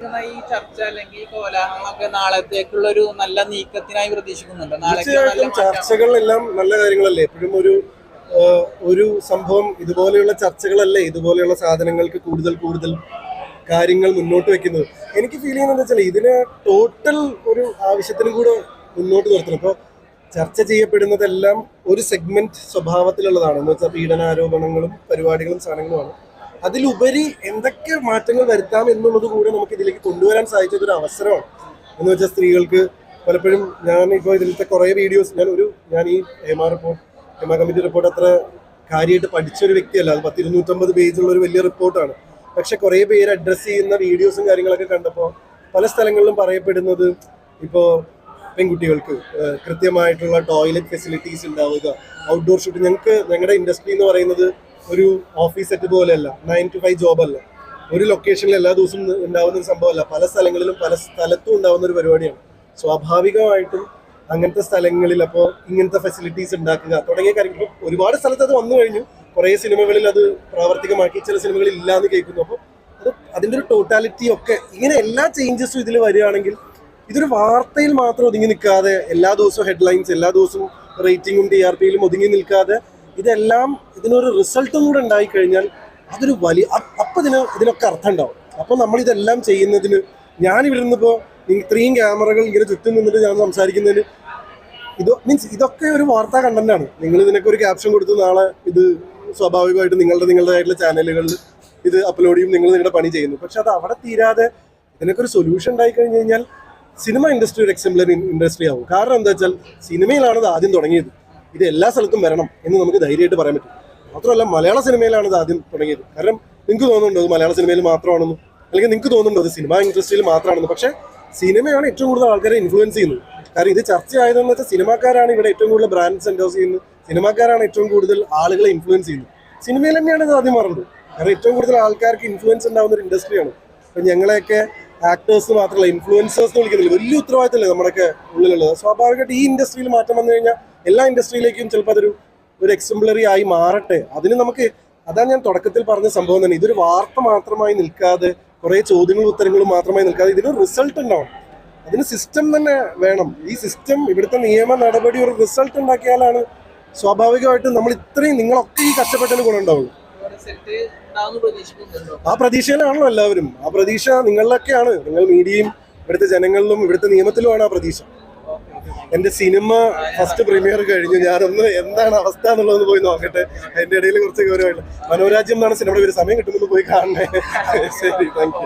ഈ ചർച്ച അല്ലെങ്കിൽ ഈ നാളത്തേക്കുള്ള ഒരു നല്ല നീക്കത്തിനായി പ്രതീക്ഷിക്കുന്നുണ്ട്? തീർച്ചയായിട്ടും ചർച്ചകളെല്ലാം നല്ല കാര്യങ്ങളല്ലേ? എപ്പോഴും ഒരു ഒരു സംഭവം ഇതുപോലെയുള്ള ചർച്ചകളല്ലേ? ഇതുപോലെയുള്ള സാധനങ്ങൾക്ക് കൂടുതൽ കൂടുതൽ കാര്യങ്ങൾ മുന്നോട്ട് വെക്കുന്നത്. എനിക്ക് ഫീൽ ചെയ്യുന്നത് വെച്ചാൽ ഇതിന് ടോട്ടൽ ഒരു ആവശ്യത്തിനും കൂടെ മുന്നോട്ട് നിർത്തണം. ഇപ്പോൾ ചർച്ച ചെയ്യപ്പെടുന്നതെല്ലാം ഒരു സെഗ്മെന്റ് സ്വഭാവത്തിലുള്ളതാണ്. എന്ന് വെച്ചാൽ പീഡനാരോപണങ്ങളും പരിപാടികളും സാധനങ്ങളുമാണ്. അതിലുപരി എന്തൊക്കെ മാറ്റങ്ങൾ വരുത്താം എന്നുള്ളത് കൂടെ നമുക്ക് ഇതിലേക്ക് കൊണ്ടുവരാൻ സാധിച്ചത് ഒരു അവസരമാണ്. എന്ന് വെച്ചാൽ സ്ത്രീകൾക്ക് പലപ്പോഴും ഞാൻ ഇപ്പോൾ ഇതിലത്തെ കുറേ വീഡിയോസ് ഞാൻ ഒരു ഞാൻ ഈ Hema report Hema committee report അത്ര കാര്യമായിട്ട് പഠിച്ചൊരു വ്യക്തിയല്ല. അത് പത്ത് ഇരുന്നൂറ്റമ്പത് പേജുള്ള ഒരു വലിയ റിപ്പോർട്ടാണ് പക്ഷെ കുറേ പേര് അഡ്രസ്സ് ചെയ്യുന്ന വീഡിയോസും കാര്യങ്ങളൊക്കെ കണ്ടപ്പോൾ പല സ്ഥലങ്ങളിലും പറയപ്പെടുന്നത് ഇപ്പോൾ പെൺകുട്ടികൾക്ക് കൃത്യമായിട്ടുള്ള ടോയ്ലറ്റ് ഫെസിലിറ്റീസ് ഉണ്ടാവുക ഔട്ട്ഡോർ ഷൂട്ട് ഞങ്ങൾക്ക് ഞങ്ങളുടെ ഇൻഡസ്ട്രി എന്ന് പറയുന്നത് ഒരു ഓഫീസ് സെറ്റ് പോലെയല്ല നയൻ ടു ഫൈവ് ജോബ് അല്ല. ഒരു ലൊക്കേഷനിൽ എല്ലാ ദിവസവും ഉണ്ടാവുന്ന ഒരു സംഭവമല്ല. പല സ്ഥലങ്ങളിലും പല സ്ഥലത്തും ഉണ്ടാവുന്ന ഒരു പരിപാടിയാണ്. സ്വാഭാവികമായിട്ടും അങ്ങനത്തെ സ്ഥലങ്ങളിൽ അപ്പോൾ ഇങ്ങനത്തെ ഫെസിലിറ്റീസ് ഉണ്ടാക്കുക തുടങ്ങിയ കാര്യങ്ങൾ. ഒരുപാട് സ്ഥലത്ത് അത് വന്നു കഴിഞ്ഞു. കുറേ സിനിമകളിൽ അത് പ്രാവർത്തികമാക്കി ചില സിനിമകളിൽ ഇല്ലാന്ന് കേൾക്കുന്നു. അപ്പോൾ അത് അതിന്റെ ഒരു ടോട്ടാലിറ്റി ഒക്കെ ഇങ്ങനെ എല്ലാ ചേഞ്ചസും ഇതിൽ വരികയാണെങ്കിൽ ഇതൊരു വാർത്തയിൽ മാത്രം ഒതുങ്ങി നിൽക്കാതെ എല്ലാ ദിവസവും ഹെഡ്ലൈൻസ് എല്ലാ ദിവസവും റേറ്റിങ്ങും ടി ആർ പിയിലും ഒതുങ്ങി നിൽക്കാതെ ഇതെല്ലാം ഇതിനൊരു റിസൾട്ടും കൂടെ ഉണ്ടായിക്കഴിഞ്ഞാൽ അതൊരു വലിയ അപ്പം ഇതിന് ഇതിനൊക്കെ അർത്ഥം ഉണ്ടാവും. അപ്പോൾ നമ്മൾ ഇതെല്ലാം ചെയ്യുന്നതിന് ഞാൻ ഇവിടെ നിന്നിപ്പോൾ ഇത്രയും ക്യാമറകൾ ഇങ്ങനെ ചുറ്റും നിന്നിട്ട് ഞാൻ സംസാരിക്കുന്നതിന് ഇത് മീൻസ് ഇതൊക്കെ ഒരു വാർത്താ കണ്ടന്റാണ് നിങ്ങൾ ഇതിനൊക്കെ ഒരു ക്യാപ്ഷൻ കൊടുത്ത് നാളെ ഇത് സ്വാഭാവികമായിട്ട് നിങ്ങളുടെ നിങ്ങളുടേതായിട്ടുള്ള ചാനലുകളിൽ ഇത് അപ്ലോഡ് ചെയ്യും നിങ്ങൾ നിങ്ങളുടെ പണി ചെയ്യുന്നു. പക്ഷെ അത് അവിടെ തീരാതെ ഇതിനൊക്കെ ഒരു സൊല്യൂഷൻ ഉണ്ടായി കഴിഞ്ഞു കഴിഞ്ഞാൽ സിനിമ ഇൻഡസ്ട്രി ഒരു എക്സംപ്ലറി ഇൻഡസ്ട്രി ആവും. കാരണം എന്താ വെച്ചാൽ സിനിമയിലാണ് ഇത് ആദ്യം തുടങ്ങിയത്. ഇത് എല്ലാ സ്ഥലത്തും വരണം എന്ന് നമുക്ക് ധൈര്യമായിട്ട് പറയാൻ പറ്റും. മാത്രമല്ല മലയാള സിനിമയിലാണ് ഇത് ആദ്യം തുടങ്ങിയത്. കാരണം നിങ്ങൾക്ക് തോന്നുന്നുണ്ടോ അത് മലയാള സിനിമയിൽ മാത്രമാണെന്ന്? അല്ലെങ്കിൽ നിങ്ങൾക്ക് തോന്നുന്നുണ്ടോ അത് സിനിമ ഇൻഡസ്ട്രിയിൽ മാത്രമാണെന്ന്? പക്ഷേ സിനിമയാണ് ഏറ്റവും കൂടുതൽ ആൾക്കാരെ ഇൻഫ്ലുവൻസ് ചെയ്യുന്നത്. കാരണം ഇത് ചർച്ച ആയതെന്ന് വെച്ചാൽ സിനിമാക്കാരാണ് ഇവിടെ ഏറ്റവും കൂടുതൽ ബ്രാൻഡ്സ് എൻഡോസ് ചെയ്യുന്നത്. സിനിമാക്കാരാണ് ഏറ്റവും കൂടുതൽ ആളുകളെ ഇൻഫ്ലുവൻസ് ചെയ്യുന്നത്. സിനിമയിൽ തന്നെയാണ് ഇത് ആദ്യം മാറുന്നത്. കാരണം ഏറ്റവും കൂടുതൽ ആൾക്കാർക്ക് ഇൻഫ്ലുവൻസ് ഉണ്ടാകുന്ന ഒരു ഇൻഡസ്ട്രിയാണ് ഇപ്പം ഞങ്ങളെയൊക്കെ ആക്ടേഴ്സ് മാത്രമല്ല ഇൻഫ്ലുവൻസേഴ്സ് എന്ന് വിളിക്കുന്നില്ല. വലിയ ഉത്തരവാദിത്തമല്ലേ നമ്മുടെയൊക്കെ ഉള്ളിലുള്ളത്? സ്വാഭാവികമായിട്ട് ഈ ഇൻഡസ്ട്രിയിൽ മാറ്റം വന്നു കഴിഞ്ഞാൽ എല്ലാ ഇൻഡസ്ട്രിയിലേക്കും ചിലപ്പോൾ അതൊരു ഒരു എക്സംപ്ലറി ആയി മാറട്ടെ. അതിന് നമുക്ക് അതാണ് ഞാൻ തുടക്കത്തിൽ പറഞ്ഞ സംഭവം തന്നെ. ഇതൊരു വാർത്ത മാത്രമായി നിൽക്കാതെ കുറേ ചോദ്യങ്ങളും ഉത്തരങ്ങളും മാത്രമായി നിൽക്കാതെ ഇതിന് റിസൾട്ട് ഉണ്ടാവണം. അതിന് സിസ്റ്റം തന്നെ വേണം. ഈ സിസ്റ്റം ഇവിടുത്തെ നിയമ നടപടി ഒരു റിസൾട്ട് ഉണ്ടാക്കിയാലാണ് സ്വാഭാവികമായിട്ടും നമ്മൾ ഇത്രയും നിങ്ങളൊക്കെ ഈ കഷ്ടപ്പെട്ടതിന് ഗുണമുണ്ടാവുള്ളൂ ആ പ്രതീക്ഷയിലാണല്ലോ എല്ലാവരും. ആ പ്രതീക്ഷ നിങ്ങളിലൊക്കെയാണ്. നിങ്ങൾ മീഡിയയും ഇവിടുത്തെ ജനങ്ങളിലും ഇവിടുത്തെ നിയമത്തിലുമാണ് ആ പ്രതീക്ഷ. എന്റെ സിനിമ ഫസ്റ്റ് പ്രീമിയർ കഴിഞ്ഞു. ഞാനൊന്ന് എന്താണ് അവസ്ഥ എന്നുള്ളതെന്ന് പോയി നോക്കട്ടെ. അതിന്റെ ഇടയിൽ കുറച്ച് ഗൗരവമായിട്ട് മനോരാജ്യം എന്നാണ് സിനിമയുടെ ഒരു സമയം കിട്ടുമ്പോൾ പോയി കാണണേ. ശരി താങ്ക്